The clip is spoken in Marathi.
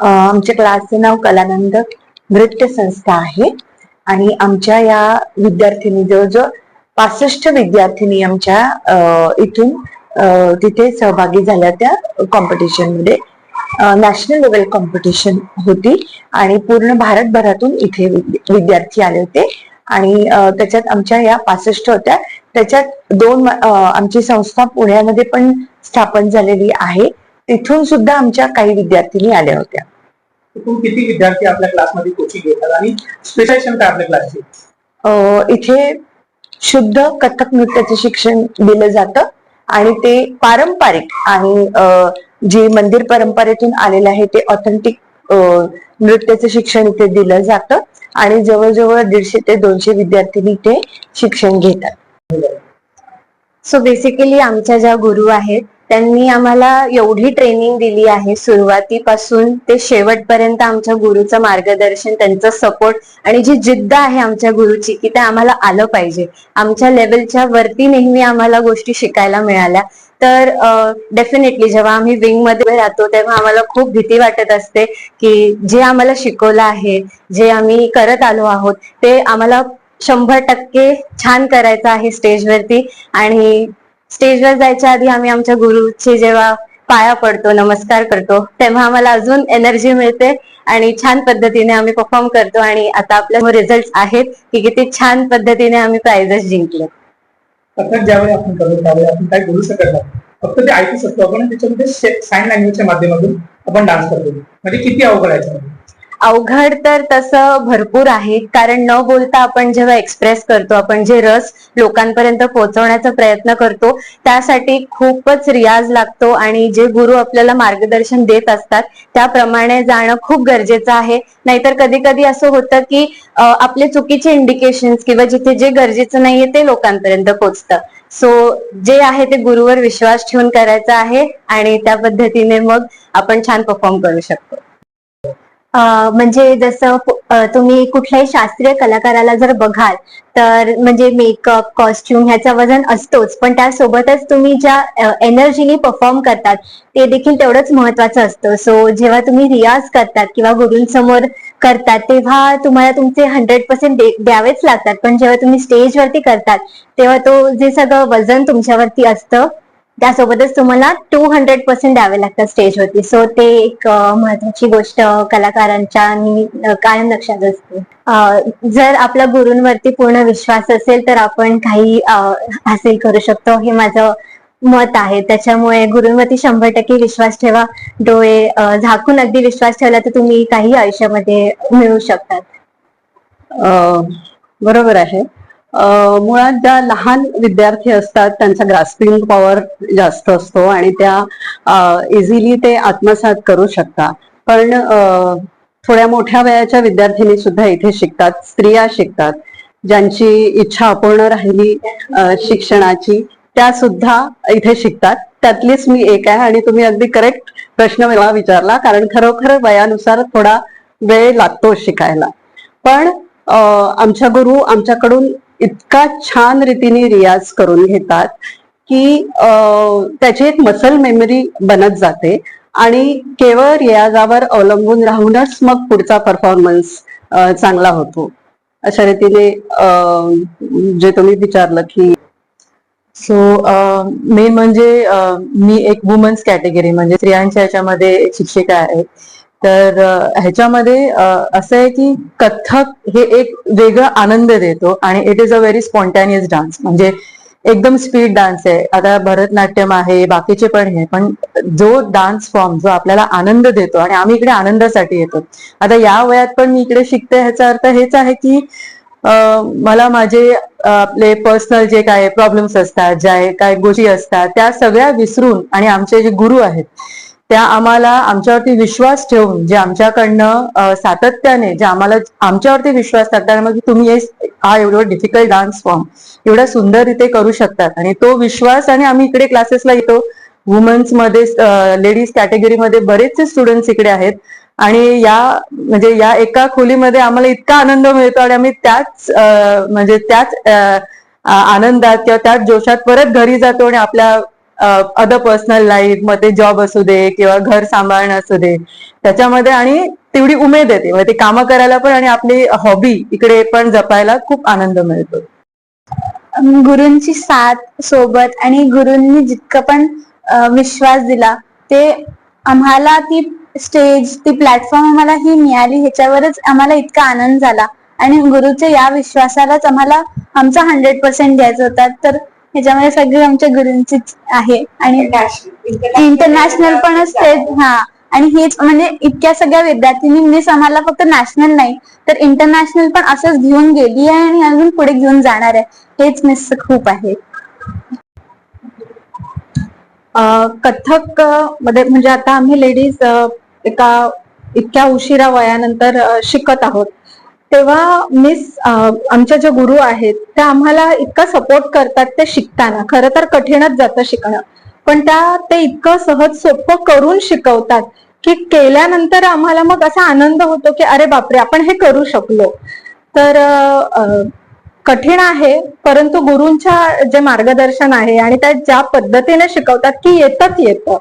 आमच्या क्लासचे नाव कलानंद नृत्य संस्था आहे. आणि आमच्या या विद्यार्थिनी जवळजवळ पासष्ट विद्यार्थिनी आमच्या इथून तिथे सहभागी झाल्या त्या कॉम्पिटिशनमध्ये नॅशनल लेवल कॉम्पिटिशन होती आणि पूर्ण भारतभरातून इथे विद्यार्थी आले होते. आणि त्याच्यात आमच्या या पासष्ट होत्या. त्याच्यात दोन आमची संस्था पुण्यामध्ये पण स्थापन झालेली आहे. तिथून सुद्धा आमच्या काही विद्यार्थिनी आल्या होत्या. किती विद्यार्थी आपल्या क्लासमध्ये कोचिंग घेतात आणि स्पेशलायझेशन काय आपल्या क्लासचे अ, इथे शुद्ध कथक नृत्याचं शिक्षण दिलं जातं आणि ते पारंपरिक आणि अ, जे मंदिर परंपरेतून आलेलं आहे ते ऑथेंटिक नृत्याचं शिक्षण इथे दिलं जातं आणि जवळजवळ दीडशे ते दोनशे विद्यार्थी इथे शिक्षण घेतात. सो बेसिकली आमच्या ज्या गुरु आहेत त्यांनी आम्हाला एवढी ट्रेनिंग दिली आहे. सुरुवातीपासून ते शेवटपर्यंत आमच्या गुरुचं मार्गदर्शन त्यांचा सपोर्ट आणि जी जिद्द आहे आमच्या गुरुची की ते आम्हाला आलं पाहिजे. आमच्या लेवलच्या वरती नेहमी आम्हाला गोष्टी शिकायला मिळाल्या. तर डेफिनेटली जेव्हा आम्ही विंगमध्ये राहतो तेव्हा आम्हाला खूप भीती वाटत असते की जे आम्हाला शिकवलं आहे जे आम्ही करत आलो आहोत ते आम्हाला शंभर टक्के छान करायचं आहे स्टेजवरती आणि स्टेजवर जायच्या आधी आम्ही आमच्या गुरुचे जेव्हा पाया पडतो नमस्कार करतो तेव्हा आम्हाला अजून एनर्जी मिळते आणि छान पद्धतीने आम्ही परफॉर्म करतो आणि आता आपल्या रिझल्ट आहेत की किती छान पद्धतीने आम्ही प्राइजेस जिंकले. कथक ज्यावेळी आपण करतो त्यावेळी आपण काय बोलू शकत नाही. फक्त ते ऐकू शकतो आपण त्याच्यामध्ये साईन लँग्वेजच्या माध्यमातून आपण डान्स करतो. म्हणजे किती अवघड आहे अवघड तर तसं भरपूर आहे. कारण न बोलता आपण जेव्हा एक्सप्रेस करतो आपण जे रस लोकांपर्यंत पोहोचवण्याचा प्रयत्न करतो त्यासाठी खूपच रियाज लागतो आणि जे गुरु आपल्याला मार्गदर्शन देत असतात त्याप्रमाणे जाणं खूप गरजेचं आहे. नाहीतर कधी कधी असं होतं की आपले चुकीचे इंडिकेशन किंवा जिथे जे गरजेचं नाहीये ते लोकांपर्यंत पोहोचतं. सो जे आहे ते गुरुवर विश्वास ठेवून करायचं आहे आणि त्या पद्धतीने मग आपण छान परफॉर्म करू शकतो. म्हणजे जसं तुम्ही कुठल्याही शास्त्रीय कलाकाराला जर बघाल तर म्हणजे मेकअप कॉस्ट्युम ह्याचा वजन असतोच. पण त्यासोबतच तुम्ही ज्या एनर्जीनी परफॉर्म करतात ते देखील तेवढंच महत्वाचं असतं. सो जेव्हा तुम्ही रियाज करतात किंवा गुरुंसमोर करतात तेव्हा तुम्हाला तुमचे हंड्रेड पर्सेंट द्यावेच लागतात. पण जेव्हा तुम्ही स्टेजवरती करतात तेव्हा तो जे सगळं वजन तुमच्यावरती असतं त्यासोबतच तुम्हाला टू हंड्रेड पर्सेंट द्यावे लागतात स्टेजवरती सो ते एक महत्वाची गोष्ट कलाकारांच्या कायम लक्षात असते. जर आपल्या गुरूंवरती पूर्ण विश्वास असेल तर आपण काही हासिल करू शकतो. हे माझं मत आहे. त्याच्यामुळे गुरूंवरती शंभर टक्के विश्वास ठेवा. डोळे झाकून अगदी विश्वास ठेवला तर तुम्ही काही आयुष्यामध्ये मिळू शकतात. बरोबर आहे. मुळात ज्या लहान विद्यार्थी असतात त्यांचा ग्रास्पिंग पॉवर जास्त असतो आणि त्या इझिली ते आत्मसात करू शकतात. पण थोड्या मोठ्या वयाच्या विद्यार्थिनी सुद्धा इथे शिकतात स्त्रिया शिकतात ज्यांची इच्छा अपूर्ण राहिली शिक्षणाची त्या सुद्धा इथे शिकतात. त्यातलीच मी एक आहे आणि तुम्ही अगदी करेक्ट प्रश्न मला विचारला कारण खरोखर वयानुसार थोडा वेळ लागतो शिकायला. पण आमच्या गुरु आमच्याकडून इतका छान रीतीने रियाज करून घेतात की त्याची एक मसल मेमरी बनत जाते आणि केवळ रियाजावर अवलंबून राहूनच मग पुढचा परफॉर्मन्स चांगला होतो. अशा रीतीने जे तुम्ही विचारलं की सो मेन म्हणजे मी एक वुमन्स कॅटेगरी म्हणजे स्त्रियांच्या ह्याच्यामध्ये शिक्षिका आहे. तर ह्याच्यामध्ये असं आहे की कथ्थक हे एक वेगळा आनंद देतो आणि it is a very spontaneous dance म्हणजे एकदम स्पीड डान्स आहे. आता भरतनाट्यम आहे बाकीचे पण हे पण जो डान्स फॉर्म जो आपल्याला आनंद देतो आणि आम्ही इकडे आनंदासाठी येतो. आता या वयात पण मी इकडे शिकते ह्याचा अर्थ हेच आहे की मला माझे आपले पर्सनल जे काय प्रॉब्लेम्स असतात ज्या काय गोष्टी असतात त्या सगळ्या विसरून आणि आमचे जे गुरु आहेत त्या आम्हाला आमच्यावरती विश्वास ठेवून जे आमच्याकडनं सातत्याने जे आम्हाला आमच्यावरती विश्वास टाकतात मग म्हणजे तुम्ही हा एवढं डिफिकल्ट डान्स फॉर्म एवढा सुंदर रीते करू शकतात. आणि तो विश्वास आणि आम्ही इकडे क्लासेसला येतो. वुमन्समध्ये लेडीज कॅटेगरीमध्ये बरेचसे स्टुडंट्स इकडे आहेत. आणि या म्हणजे या एका खोलीमध्ये आम्हाला इतका आनंद मिळतो आणि आम्ही त्याच म्हणजे त्याच आनंदात किंवा त्याच जोशात परत घरी जातो आणि आपल्या अदर पर्सनल लाईफमध्ये जॉब असू दे किंवा घर सांभाळणं असू दे त्याच्यामध्ये आणि तेवढी उमेद येते. म्हणजे ते कामं करायला पण आणि आपली हॉबी इकडे पण जपायला खूप आनंद मिळतो. गुरूंची साथ सोबत आणि गुरूंनी जितकं पण विश्वास दिला ते आम्हाला ती स्टेज ती प्लॅटफॉर्म आम्हाला ही मिळाली ह्याच्यावरच आम्हाला इतका आनंद झाला. आणि गुरुच्या या विश्वासालाच आम्हाला आमचा हंड्रेड पर्सेंट द्यायचा होता. तर ह्याच्यामध्ये सगळी आमच्या गुरूंचीच आहे. आणि इंटरनॅशनल पण असते. हा. आणि हेच म्हणजे इतक्या सगळ्या विद्यार्थिनी मिस आम्हाला फक्त नॅशनल नाही तर इंटरनॅशनल पण असंच घेऊन गेली आहे आणि अजून पुढे घेऊन जाणार आहे. हेच मिस खूप आहे. अ, मध्ये म्हणजे आता आम्ही लेडीज एका इतक्या उशिरा वयानंतर शिकत आहोत. तेव्हा मिस आमच्या ज्या गुरु आहेत त्या आम्हाला इतका सपोर्ट करतात ते शिकताना. खरं तर कठीणच जातं शिकणं. पण त्या ते इतकं सहज सोपं करून शिकवतात की केल्यानंतर आम्हाला मग असा आनंद होतो की अरे बापरे आपण हे करू शकलो. तर कठीण आहे परंतु गुरूंच्या जे मार्गदर्शन आहे आणि त्या ज्या पद्धतीने शिकवतात की येतच येतं.